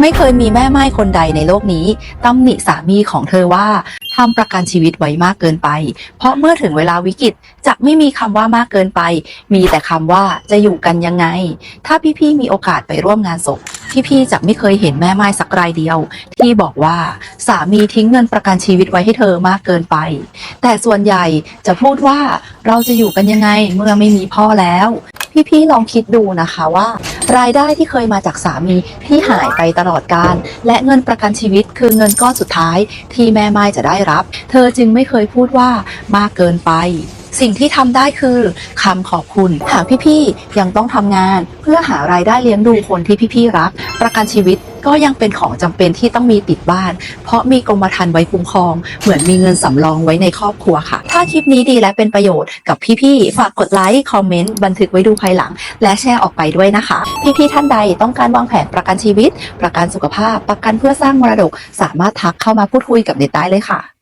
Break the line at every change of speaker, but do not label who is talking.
ไม่เคยมีแม่ไม้คนใดในโลกนี้ตำหนิสามีของเธอว่าทำประกันชีวิตไว้มากเกินไป เพราะเมื่อถึงเวลาวิกฤตจะไม่มีคำว่ามากเกินไป มีแต่คำว่าจะอยู่กันยังไง ถ้าพี่ๆมีโอกาสไปร่วมงานศพพี่ๆจะไม่เคยเห็นแม่ไม้สักรายเดียว ที่บอกว่าสามีทิ้งเงินประกันชีวิตไว้ให้เธอมากเกินไป แต่ส่วนใหญ่จะพูดว่าเราจะอยู่กันยังไงเมื่อไม่มีพ่อแล้ว พี่ๆลองคิดดูนะคะว่า รายได้ที่เคยมาจากสามีที่หายไปตลอดการ และเงินประกันชีวิตคือเงินก้อนสุดท้ายที่แม่ไม้จะได้รับ เธอจึงไม่เคยพูดว่ามากเกินไป สิ่งที่ทำได้คือคำขอบคุณ หากพี่ๆยังต้องทำงาน เพื่อหารายได้เลี้ยงดูคนที่พี่ๆรัก ประกันชีวิตก็ยังเป็นของจำเป็นที่ต้องมีติดบ้าน เพราะมีกรมธรรม์ไว้คุ้มครอง เหมือนมีเงินสำรองไว้ในครอบครัวค่ะ ถ้าคลิปนี้ดีและเป็นประโยชน์กับพี่ๆ ฝากกดไลค์ คอมเมนต์ บันทึกไว้ดูภายหลัง และแชร์ออกไปด้วยนะคะ พี่ๆ ท่านใดต้องการวางแผนประกันชีวิต ประกันสุขภาพ ประกันเพื่อสร้างมรดก สามารถทักเข้ามาพูดคุยกับเน็ตได้เลยค่ะ